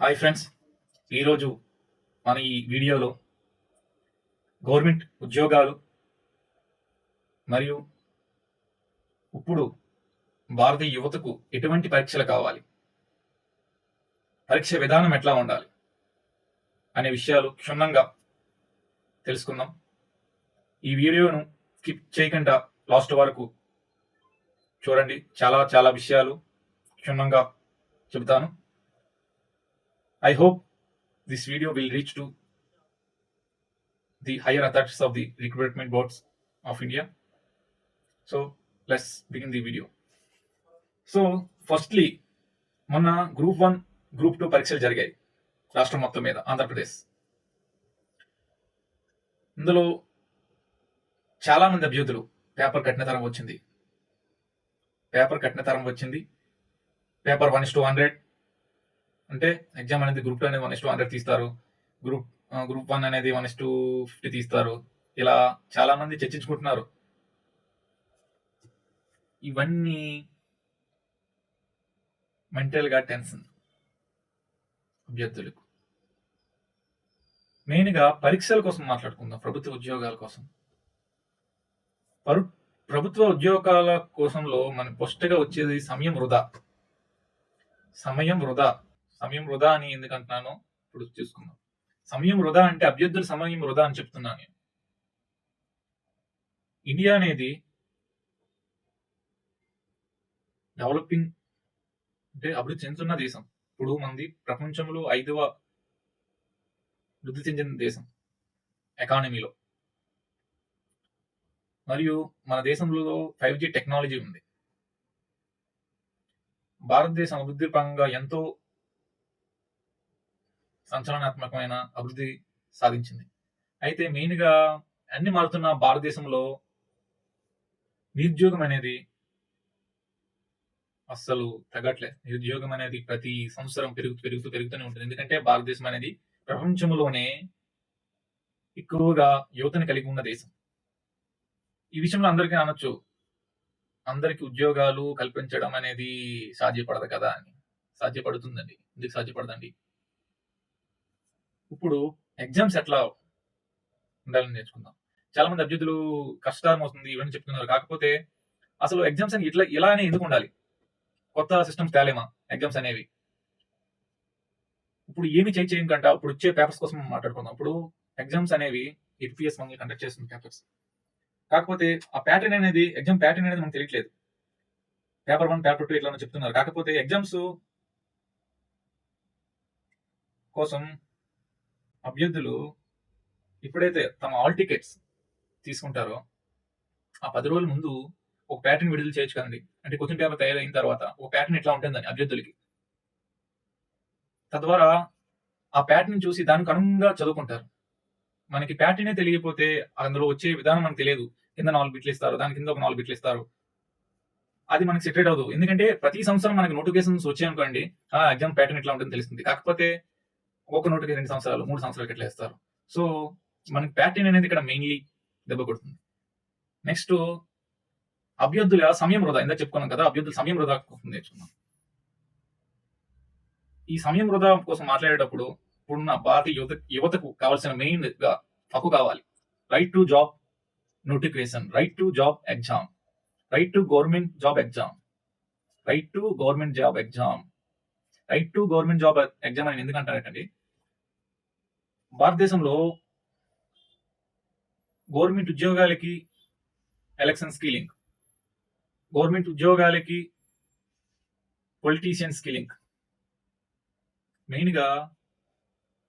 Hi friends ఈరోజు మన ఈ వీడియోలో గవర్నమెంట్ ఉద్యోగాలు మరియు ఇప్పుడు భారతీయ యువతకు ఎటువంటి పరీక్షలు కావాలి? పరీక్ష విధానం ఎట్లా ఉండాలి? అనే విషయాలు క్షుణ్ణంగా తెలుసుకుందాం. ఈ వీడియోను స్కిప్ చేయకుండా లాస్ట్ వరకు చూడండి. చాలా చాలా విషయాలు క్షుణ్ణంగా చెబుతాను. I hope this video will reach to the higher authorities of the recruitment boards of India. So let's begin the video. So firstly మొన్న గ్రూప్ వన్ గ్రూప్ టూ పరీక్షలు జరిగాయి. రాష్ట్రం మొత్తం మీద ఆంధ్రప్రదేశ్. ఇందులో చాలా మంది అభ్యర్థులు పేపర్ కట్టిన తరం వచ్చింది. పేపర్ కట్టిన తరం వచ్చింది. Paper one is two hundred. అంటే ఎగ్జామ్ అనేది గ్రూప్ టూ అనేది వన్ ఇస్ టూ హండ్రెడ్ తీస్తారు గ్రూప్ గ్రూప్ వన్ అనేది వన్ ఇస్ టూ ఫిఫ్టీ తీస్తారు. ఇలా చాలా మంది చర్చించుకుంటున్నారు. ఇవన్నీ మెంటల్గా టెన్షన్ అభ్యర్థులకు. మెయిన్గా పరీక్షల కోసం మాట్లాడుకుందాం ప్రభుత్వ ఉద్యోగాల కోసం. పరు ప్రభుత్వ ఉద్యోగాల కోసంలో మన పొస్ట్గా వచ్చేది సమయం వృధా. సమయం వృధా. సమయం వృధా అని ఎందుకు అంటున్నానో ఇప్పుడు చూసుకుందాం. సమయం వృధా అంటే అభ్యర్థుల సమయం వృధా అని చెప్తున్నాను నేను. ఇండియా అనేది డెవలపింగ్ అంటే అభివృద్ధి చెందుతున్న దేశం. ఇప్పుడు మనది ప్రపంచంలో ఐదవ వృద్ధి చెందిన దేశం ఎకానమీలో. మరియు మన దేశంలో ఫైవ్ జీ టెక్నాలజీ ఉంది. భారతదేశం అభివృద్ధి పరంగా ఎంతో సంచలనాత్మకమైన అభివృద్ధి సాధించింది. అయితే మెయిన్గా అన్ని మారుతున్న భారతదేశంలో నిరుద్యోగం అనేది అస్సలు తగ్గట్లేదు. నిరుద్యోగం అనేది ప్రతి సంవత్సరం పెరుగుతూ పెరుగుతూ పెరుగుతూనే ఉంటుంది. ఎందుకంటే భారతదేశం అనేది ప్రపంచంలోనే ఎక్కువగా యువతని కలిగి ఉన్న దేశం. ఈ విషయంలో అందరికీ అనొచ్చు. అందరికి ఉద్యోగాలు కల్పించడం అనేది సాధ్యపడదు కదా అని. సాధ్యపడుతుందండి. ఎందుకు సాధ్యపడదండి? ఇప్పుడు ఎగ్జామ్స్ ఎట్లా ఉండాలని నేర్చుకుందాం. చాలా మంది అభ్యర్థులు కష్టం వస్తుంది ఇవన్నీ చెప్తున్నారు. కాకపోతే అసలు ఎగ్జామ్స్ అని ఇట్లా ఇలానే ఎందుకు ఉండాలి? కొత్త సిస్టమ్స్ తేలేమా ఎగ్జామ్స్ అనేవి? ఇప్పుడు ఏమి చేయి చేయకంట ఇప్పుడు వచ్చే పేపర్స్ కోసం మాట్లాడుకుందాం. ఇప్పుడు ఎగ్జామ్స్ అనేవి ఎఫ్పిఎస్ మనకి కండక్ట్ చేస్తుంది పేపర్స్. కాకపోతే ఆ ప్యాటర్న్ అనేది ఎగ్జామ్ ప్యాటర్న్ అనేది మనకు తెలియట్లేదు. పేపర్ వన్ పేపర్ టూ ఇట్లా చెప్తున్నారు. కాకపోతే ఎగ్జామ్స్ కోసం అభ్యర్థులు ఎప్పుడైతే తమ ఆల్ టికెట్స్ తీసుకుంటారో ఆ పది రోజుల ముందు ఒక ప్యాటర్న్ విడుదల చేయొచ్చు కదండి. అంటే క్వశ్చన్ పేపర్ తయారైన తర్వాత ఒక ప్యాటర్న్ ఎట్లా ఉంటుందని అభ్యర్థులకి. తద్వారా ఆ ప్యాటర్న్ చూసి దానికి అనుగుణంగా చదువుకుంటారు. మనకి ప్యాటర్నే తెలియకపోతే అందులో వచ్చే విధానం మనకు తెలియదు. కింద నాలుగు బిట్లు ఇస్తారు దాని కింద ఒక నాలుగు బిట్లు ఇస్తారు. అది మనకి సెటరేట్ అవ్వదు. ఎందుకంటే ప్రతి సంవత్సరం మనకి నోటిఫికేషన్స్ వచ్చాయనుకోండి ఆ ఎగ్జామ్ ప్యాటర్న్ ఎట్లా ఉంటుందో తెలుస్తుంది. కాకపోతే ఒక నోటికి రెండు సంవత్సరాలు మూడు సంవత్సరాలకి ఇట్లా ఇస్తారు సో మనకి ప్యాటర్న్ అనేది ఇక్కడ మెయిన్లీ దెబ్బ కొడుతుంది. నెక్స్ట్ అభ్యర్థుల సమయం వృధా. ఇందాక చెప్పుకున్నాం కదా అభ్యర్థుల సమయం వృధా కోసం నేర్చుకున్నాం ఈ సమయం వృధా కోసం మాట్లాడేటప్పుడు ఇప్పుడున్న భారతీయ యువత యువతకు కావాల్సిన మెయిన్గా హక్కు కావాలి. Right to job notification right to job exam right to government job exam right to government job exam right to government job exam అని ఎందుకంటారంటే భారతదేశంలో గవర్నమెంట్ ఉద్యోగాలకి ఎలక్షన్కి లింక్ గవర్నమెంట్ ఉద్యోగాలకి పొలిటీషియన్స్కి లింక్ మెయిన్గా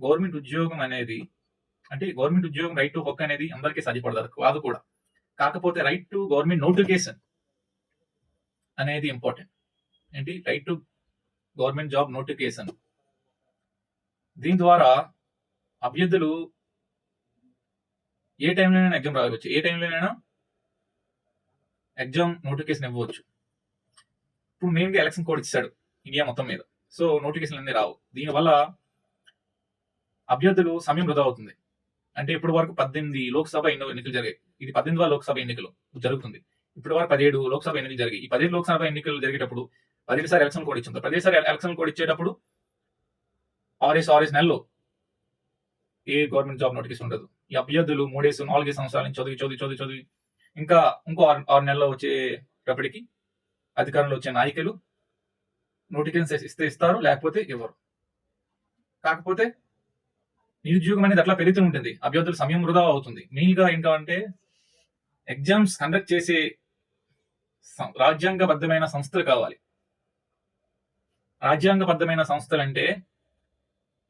గవర్నమెంట్ ఉద్యోగం అనేది అంటే గవర్నమెంట్ ఉద్యోగం రైట్ టు హక్ అనేది అందరికీ సాధ్యపడదు కాదు కూడా. కాకపోతే రైట్ టు గవర్నమెంట్ నోటిఫికేషన్ అనేది ఇంపార్టెంట్ ఏంటి? Right to government job notification దీని ద్వారా అభ్యర్థులు ఏ టైంలోనైనా ఎగ్జామ్ రాయవచ్చు. ఏ టైంలోనైనా ఎగ్జామ్ నోటిఫికేషన్ ఇవ్వచ్చు. ఇప్పుడు మెయిన్గా ఎలక్షన్ కోడ్ ఇచ్చాడు ఇండియా మొత్తం మీద. సో నోటిఫికేషన్ అన్నీ రావు. దీనివల్ల అభ్యర్థులు సమయం వృధా అవుతుంది. అంటే ఇప్పటి వరకు పద్దెనిమిది లోక్సభ ఎన్నికలు జరిగాయి. ఇది పద్దెనిమిదవ లోక్సభ ఎన్నికలు జరుగుతుంది. ఇప్పటి వరకు పదిహేడు లోక్సభ ఎన్నికలు జరిగాయి. ఈ పదిహేడు లోక్సభ ఎన్నికలు జరిగేటప్పుడు పదిహేడు సార్ ఎలక్షన్ కోడ్ ఇచ్చింది. పదిహేడు ఎలక్షన్ కోడ్ ఇచ్చేటప్పుడు ఆరేసి ఆరేసి నెలలో ఏ గవర్నమెంట్ జాబ్ నోటిఫికేషన్ ఉండదు. ఈ అభ్యర్థులు మూడేసి నాలుగైదు సంవత్సరాల నుంచి చదివి చదివి చదివి చదివి ఇంకా ఇంకో ఆరు ఆరు నెలల్లో వచ్చేటప్పటికి అధికారంలో వచ్చే నాయకులు నోటిఫికేషన్ ఇస్తే ఇస్తారు లేకపోతే ఇవ్వరు. కాకపోతే నిరుద్యోగం అనేది అట్లా పెరుగుతూ ఉంటుంది. అభ్యర్థుల సమయం వృధా అవుతుంది. మెయిన్గా ఏంటంటే ఎగ్జామ్స్ కండక్ట్ చేసే రాజ్యాంగబద్ధమైన సంస్థలు కావాలి. రాజ్యాంగబద్ధమైన సంస్థలు అంటే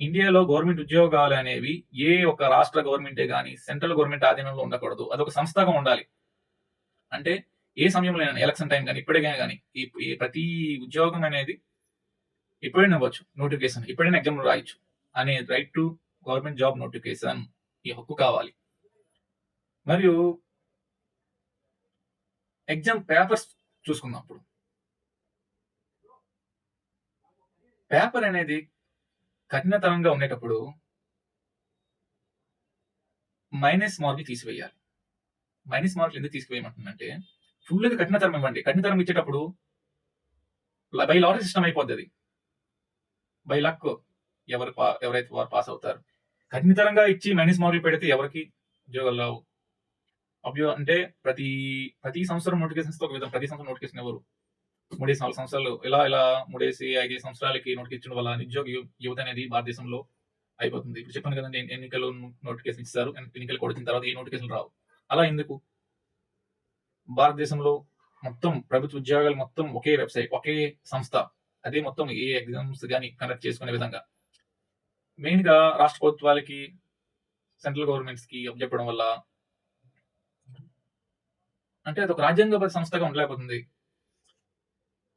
ఇండియాలో గవర్నమెంట్ ఉద్యోగాలు అనేవి ఏ ఒక రాష్ట్ర గవర్నమెంటే కానీ సెంట్రల్ గవర్నమెంట్ ఆధీనంలో ఉండకూడదు. అదొక సంస్థగా ఉండాలి. అంటే ఏ సమయంలో ఎలక్షన్ టైం కానీ ఇప్పటికైనా కానీ ఈ ఈ ప్రతి ఉద్యోగం అనేది ఎప్పుడైనా ఇవ్వచ్చు. నోటిఫికేషన్ ఎప్పుడైనా ఎగ్జామ్ రాయొచ్చు. అనే right to government job notification ఈ హక్కు కావాలి. మరియు ఎగ్జామ్ పేపర్స్ చూసుకుందాం అప్పుడు. పేపర్ అనేది కఠినతరంగా ఉండేటప్పుడు మైనస్ మార్కులు తీసివేయాలి. మైనస్ మార్కులు ఎందుకు తీసివేయమంటుందంటే ఫుల్గా కఠినతరం ఇవ్వండి. కఠినతరం ఇచ్చేటప్పుడు బై లాటరీ సిస్టమ్ అయిపోద్ది బై లక్ ఎవరు ఎవరైతే వారు పాస్ అవుతారు. కఠినతరంగా ఇచ్చి మైనస్ మార్కులు పెడితే ఎవరికి ఉద్యోగాలు రావు? అభ్యో అంటే ప్రతి ప్రతి సంవత్సరం నోటిఫికేషన్స్ ఒక విధం ప్రతి సంవత్సరం నోటిఫికేషన్ ఎవరు? మూడేసి నాలుగు సంవత్సరాలు ఇలా ఇలా మూడేసి ఐదు సంవత్సరాలకి నోటిఫికేషన్ వల్ల నిరుద్యోగ యువత అనేది భారతదేశంలో అయిపోతుంది. ఇప్పుడు చెప్పాను కదండి ఎన్నికలు నోటిఫికేషన్ ఇస్తారు ఎన్నికలు కొడిచిన తర్వాత ఏ నోటిఫికేషన్ రావు. అలా ఎందుకు? భారతదేశంలో మొత్తం ప్రభుత్వ ఉద్యోగాలు మొత్తం ఒకే వెబ్సైట్ ఒకే సంస్థ. అదే మొత్తం ఏ ఎగ్జామ్స్ కానీ కండక్ట్ చేసుకునే విధంగా. మెయిన్గా రాష్ట్ర ప్రభుత్వాలకి సెంట్రల్ గవర్నమెంట్స్కి చెప్పడం వల్ల అంటే అది ఒక రాజ్యాంగబద్ధ సంస్థగా ఉండలేకపోతుంది.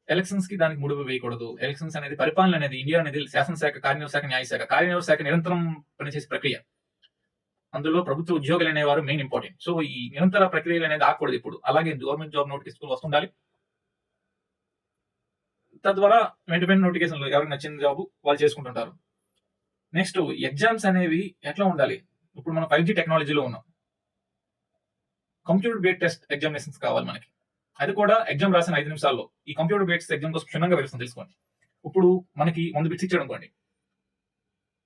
ఎలక్షన్స్కి దానికి ముడుపు వేయకూడదు. ఎలక్షన్స్ అనేది పరిపాలన అనేది ఇండియా అనేది శాసనశాఖ కార్యనిర్వహశాఖ న్యాయశాఖ కార్యనిర్వహణ శాఖ. నిరంతరం పనిచేసే ప్రక్రియ. అందులో ప్రభుత్వ ఉద్యోగులు అనేవారు మెయిన్ ఇంపార్టెంట్ సో ఈ నిరంతర ప్రక్రియలు అనేది ఆకూడదు ఇప్పుడు అలాగే గవర్నమెంట్ జాబ్ నోటిఫికేషన్ వస్తుండాలి. తద్వారా వెంట వెంటనే నోటిఫికేషన్లు ఎవరికి నచ్చిన జాబ్ వాళ్ళు చేసుకుంటుంటారు. నెక్స్ట్ ఎగ్జామ్స్ అనేవి ఎట్లా ఉండాలి? ఇప్పుడు మనం ఫైవ్ జీ టెక్నాలజీలో ఉన్నాం. కంప్యూటర్ బేస్డ్ టెస్ట్ ఎగ్జామినేషన్స్ కావాలి మనకి. అది కూడా ఎగ్జామ్ రాసిన ఐదు నిమిషాల్లో. ఈ కంప్యూటర్ బేస్డ్ ఎగ్జామ్ కోసం క్షుణ్ణంగా వివరిస్తుంది తెలుసుకోండి. ఇప్పుడు మనకి వంద బిట్స్ ఇచ్చాడు అనుకోండి.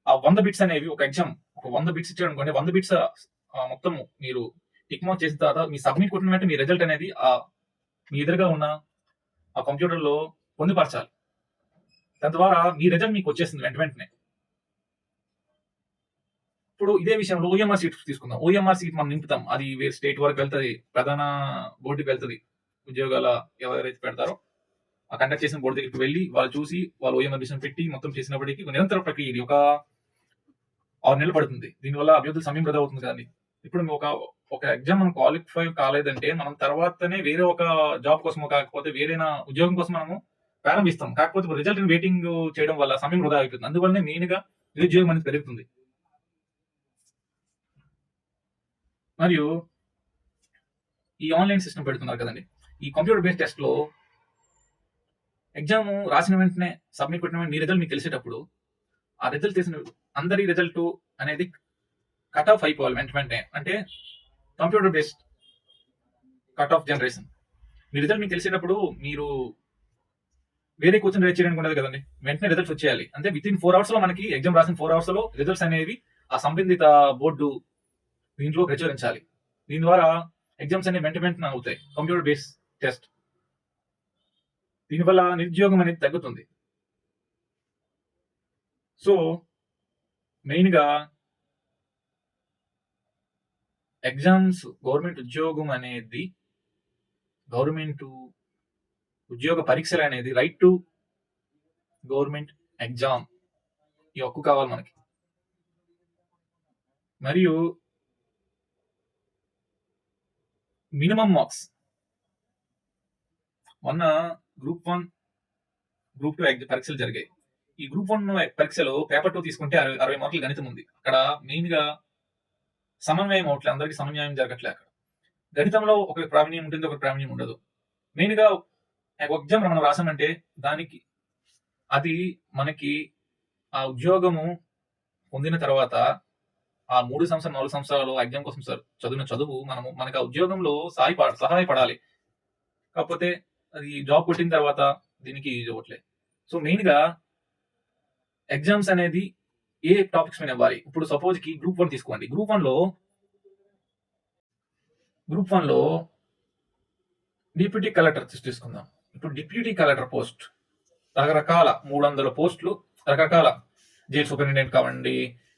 ఆ వంద బిట్స్ అనేవి ఒక ఎగ్జామ్ ఒక వంద బిట్స్ ఇచ్చాడు అనుకోండి. వంద బిట్స్ మొత్తం మీరు టిక్ మార్క్ చేసిన తర్వాత మీ సబ్మిట్ కొట్టిన వెంటనే మీ రిజల్ట్ అనేది ఆ మీ ఎదురుగా ఉన్న ఆ కంప్యూటర్లో పొందుపరచాలి. దాని ద్వారా మీ రిజల్ట్ మీకు వచ్చేస్తుంది వెంట వెంటనే. ఇప్పుడు ఇదే విషయంలో ఓఎంఆర్ సీట్ తీసుకుందాం. ఓఎంఆర్ సీట్ మనం నింపుతాం. అది వేరే స్టేట్ వరకు వెళ్తుంది ప్రధాన బోర్డుకి వెళ్తుంది. ఉద్యోగాల ఎవరైతే పెడతారో ఆ కండక్ట్ చేసిన బోర్డు దగ్గరికి వెళ్ళి వాళ్ళు చూసి వాళ్ళు ఓఎం అడ్మిషన్ పెట్టి మొత్తం చేసినప్పటికీ నిరంతర ప్రక్రియ ఇది. ఒక ఆరు నెలలు పడుతుంది. దీనివల్ల అభ్యర్థులు సమయం వృధా అవుతుంది కానీ ఇప్పుడు ఒక ఒక ఎగ్జామ్ మనం క్వాలిఫై కాలేదంటే మనం తర్వాతనే వేరే ఒక జాబ్ కోసమో కాకపోతే వేరే ఉద్యోగం కోసం మనము ప్రారంభిస్తాం. కాకపోతే రిజల్ట్ వెయిటింగ్ చేయడం వల్ల సమయం వృధా అవుతుంది అందువల్లనే మెయిన్గా నిరుద్యోగం అనేది పెరుగుతుంది. మరియు ఈ ఆన్లైన్ సిస్టమ్ పెడుతున్నారు కదండి. ఈ కంప్యూటర్ బేస్డ్ టెస్ట్లో ఎగ్జామ్ రాసిన వెంటనే సబ్మిట్ పెట్టిన వెంటనే మీ రిజల్ట్ మీకు తెలిసేటప్పుడు ఆ రిజల్ట్ తెలిసిన అందరి రిజల్ట్ అనేది కట్ ఆఫ్ అయిపోవాలి వెంట వెంటనే. అంటే computer based cut off generation మీ రిజల్ట్ మీకు తెలిసేటప్పుడు మీరు వేరే క్వశ్చన్ రేట్ చేయడానికి ఉండదు కదండి. వెంటనే రిజల్ట్స్ వచ్చేయాలి. అంటే విత్ ఇన్ ఫోర్ అవర్స్లో మనకి ఎగ్జామ్ రాసిన ఫోర్ అవర్స్లో రిజల్ట్స్ అనేవి ఆ సంబంధిత బోర్డు దీంట్లో ప్రచురించాలి. దీని ద్వారా ఎగ్జామ్స్ అనేవి వెంట వెంటనే అవుతాయి. Computer based test. దీనివల్ల నిరుద్యోగం అనేది తగ్గుతుంది. సో మెయిన్గా ఎగ్జామ్స్ గవర్నమెంట్ ఉద్యోగం అనేది గవర్నమెంట్ ఉద్యోగ పరీక్షలు అనేది రైట్ టు గవర్నమెంట్ ఎగ్జామ్ ఈ హక్కు కావాలి మనకి. మరియు మినిమం మార్క్స్. మొన్న గ్రూప్ వన్ గ్రూప్ టూ పరీక్షలు జరిగాయి. ఈ గ్రూప్ వన్ పరీక్షలో పేపర్ టూ తీసుకుంటే అరవై అరవై మార్కులు గణితం ఉంది. అక్కడ మెయిన్గా సమన్వయం అవట్లే అందరికి సమన్వయం జరగట్లే అక్కడ. గణితంలో ఒక ప్రావీణ్యం ఉంటుంది ఒక ప్రావీణ్యం ఉండదు. మెయిన్గా ఎగ్జామ్ మనం రాసామంటే దానికి అది మనకి ఆ ఉద్యోగము పొందిన తర్వాత ఆ మూడు సంవత్సరాలు నాలుగు సంవత్సరాలు ఎగ్జామ్ కోసం సార్ చదివిన చదువు మనము మనకు ఆ ఉద్యోగంలో సహాయపడ సహాయపడాలి. కాకపోతే అది జాబ్ కొట్టిన తర్వాత దీనికి యూజ్ అవ్వట్లే. సో మెయిన్గా ఎగ్జామ్స్ అనేది ఏ టాపిక్స్ మీద ఇవ్వాలి ఇప్పుడు సపోజ్కి గ్రూప్ వన్ తీసుకోండి. గ్రూప్ వన్లో గ్రూప్ వన్లో డిప్యూటీ కలెక్టర్ తీసుకుందాం. ఇప్పుడు డిప్యూటీ కలెక్టర్ పోస్ట్ రకరకాల మూడు వందల పోస్టులు రకరకాల జైల్ సూపరింటెండెంట్ కావండి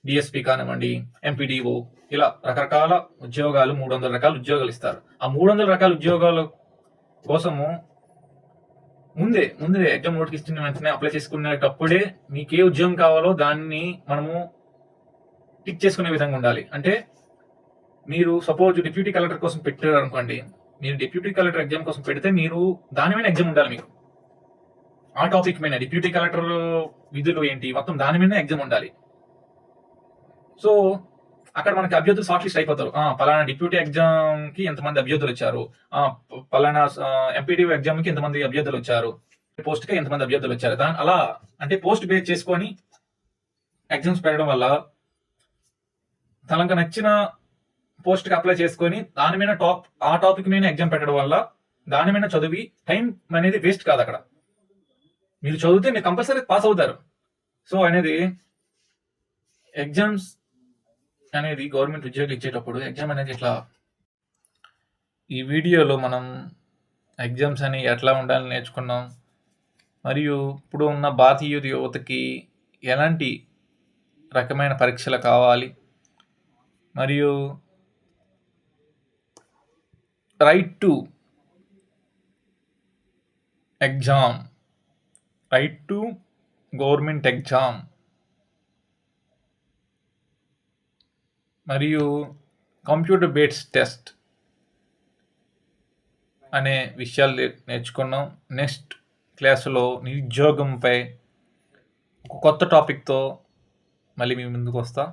డిఎస్పి కానివ్వండి ఎంపీడీఓ ఇలా రకరకాల ఉద్యోగాలు మూడు వందల రకాల ఉద్యోగాలు ఇస్తారు. ఆ మూడు వందల రకాల ఉద్యోగాల కోసము ముందే ముందే ఎగ్జామ్ నోటిఫికేషన్ వెంటనే అప్లై చేసుకునేటప్పుడే మీకు ఏ ఉద్యోగం కావాలో దాన్ని మనము టిక్ చేసుకునే విధంగా ఉండాలి. అంటే మీరు సపోజ్ డిప్యూటీ కలెక్టర్ కోసం పెట్టారు అనుకోండి మీరు డిప్యూటీ కలెక్టర్ ఎగ్జామ్ కోసం పెడితే మీరు దాని మీద ఎగ్జామ్ ఉండాలి మీకు. ఆ టాపిక్ మీద డిప్యూటీ కలెక్టర్ విధులు ఏంటి? మొత్తం దాని మీద ఎగ్జామ్ ఉండాలి. సో అక్కడ మనకి అభ్యర్థులు షార్ట్ లిస్ట్ అయిపోతారు. పలానా డిప్యూటీ ఎగ్జామ్కి ఎంతమంది అభ్యర్థులు వచ్చారు? పలానా ఎంపీడీ ఎగ్జామ్కి ఎంతమంది అభ్యర్థులు వచ్చారు? పోస్ట్కి ఎంతమంది అభ్యర్థులు వచ్చారు? దాని అలా అంటే పోస్ట్ బేస్ చేసుకొని ఎగ్జామ్స్ పెట్టడం వల్ల తనకు నచ్చిన పోస్ట్కి అప్లై చేసుకొని దాని మీద టాప్ ఆ టాపిక్ మీద ఎగ్జామ్ పెట్టడం వల్ల దాని మీద చదివి టైం అనేది వేస్ట్ కాదు అక్కడ. మీరు చదివితే మీరు కంపల్సరీ పాస్ అవుతారు. సో అనేది ఎగ్జామ్స్ అనేది గవర్నమెంట్ ఉద్యోగులు ఇచ్చేటప్పుడు ఎగ్జామ్ అనేది ఇట్లా ఈ వీడియోలో మనం ఎగ్జామ్స్ అని ఎట్లా ఉండాలని నేర్చుకున్నాం. మరియు ఇప్పుడు ఉన్న భారతీయ యువతకి ఎలాంటి రకమైన పరీక్షలు కావాలి. మరియు right to exam right to government exam మరియు కంప్యూటర్ బేస్డ్ టెస్ట్ అనే విషయాలు నేర్చుకున్నాం. నెక్స్ట్ క్లాసులో నిరుద్యోగంపై ఒక కొత్త టాపిక్తో మళ్ళీ మీ ముందుకు వస్తా.